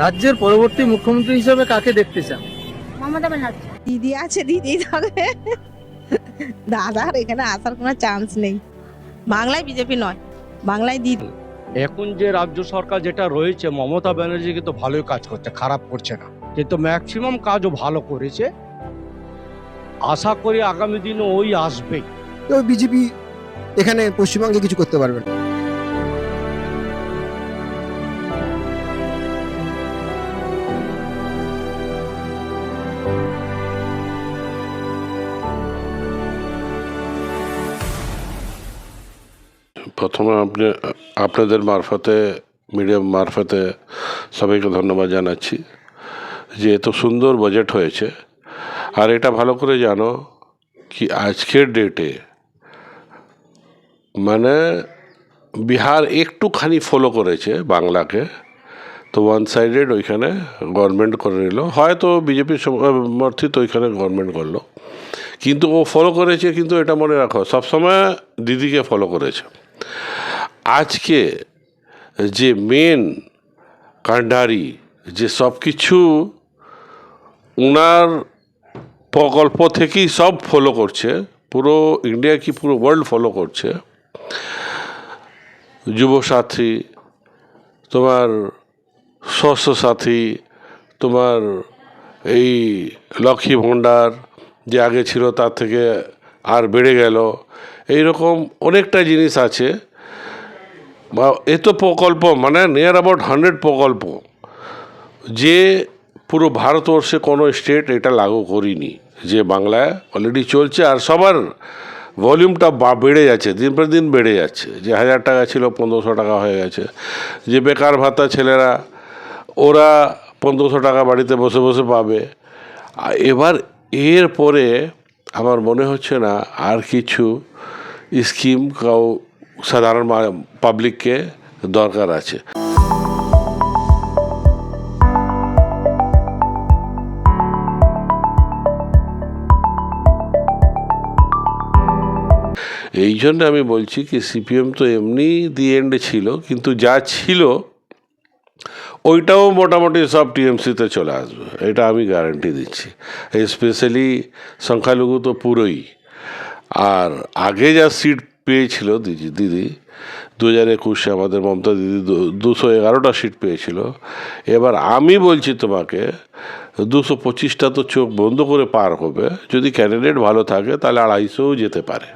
রাজ্যের পরবর্তী মুখ্যমন্ত্রী হিসেবে কাকে দেখতে চান? মমতা ব্যানার্জি। দিদি আছে দিদি থাকবে দাদার এখানে আসার কোনো চান্স নেই। বাংলায় বিজেপি নয় বাংলায় দিদি। এখন যে রাজ্য সরকার যেটা রয়েছে মমতা ব্যানার্জি কিন্তু ভালোই কাজ করছে খারাপ করছে না। কিন্তু ম্যাক্সিমাম কাজও ভালো করেছে। আশা করি আগামী দিনে ওই আসবেই তো বিজেপি এখানে পশ্চিমবঙ্গে কিছু করতে পারবে না। প্রথমে আপনি, আপনাদের মারফতে, মিডিয়াম মারফতে সবাইকে ধন্যবাদ জানাচ্ছি যে এত সুন্দর বাজেট হয়েছে। আর এটা ভালো করে জানো কি আজকের ডেটে মানে বিহার একটুখানি ফলো করেছে বাংলাকে। তো ওয়ান সাইডেড ওইখানে গভর্নমেন্ট করে নিল। হয়তো বিজেপি সমর্থিত ওইখানে গভর্নমেন্ট করল। কিন্তু ও ফলো করেছে, কিন্তু এটা মনে রাখো, সবসময় দিদিকে ফলো করেছে। আজকে যে মেন কান্ডারি যে সব কিছু ওনার প্রকল্প থেকেই সব ফলো করছে, পুরো ইন্ডিয়া কি পুরো ওয়ার্ল্ড ফলো করছে। যুবসাথী তোমার স্বাস্থ্য সাথী তোমার এই লক্ষ্মী ভাণ্ডার যে আগে ছিল তার থেকে আর বেড়ে গেল। এই রকম অনেকটা জিনিস আছে। বা এত প্রকল্প মানে নিয়ার অ্যাবাউট হান্ড্রেড প্রকল্প। যে পুরো ভারতবর্ষে কোনো স্টেট এটা লাগু করিনি। যে বাংলায় অলরেডি চলছে আর সবার ভলিউমটা বেড়ে যাচ্ছে, দিন পর দিন বেড়ে যাচ্ছে। যে হাজার টাকা ছিল, পনেরোশো টাকা হয়ে গেছে। যে বেকার ভাতা ছেলেরা ওরা পনেরোশো টাকা বাড়িতে বসে বসে পাবে। এবার এর পরে আমার মনে হচ্ছে না আর কিছু স্কিম কাউ সাধারণ পাবলিককে দরকার আছে। এই জন্য আমি বলছি কি সিপিএম তো এমনি দি এন্ডে ছিল, কিন্তু যা ছিল ওইটাও মোটামুটি সব টিএমসিতে চলে আসবে, এটা আমি গ্যারান্টি দিচ্ছি। স্পেশালি সংখ্যালঘু তো পুরোই। আর আগে যা সিট পেয়েছিল দিদি দিদি দু হাজার একুশে আমাদের মমতা দিদি দুশো এগারোটা সিট পেয়েছিল। এবার আমি বলছি তোমাকে, দুশো পঁচিশটা তো চোখ বন্ধ করে পার হবে। যদি ক্যান্ডিডেট ভালো থাকে, তাহলে আড়াইশোও যেতে পারে।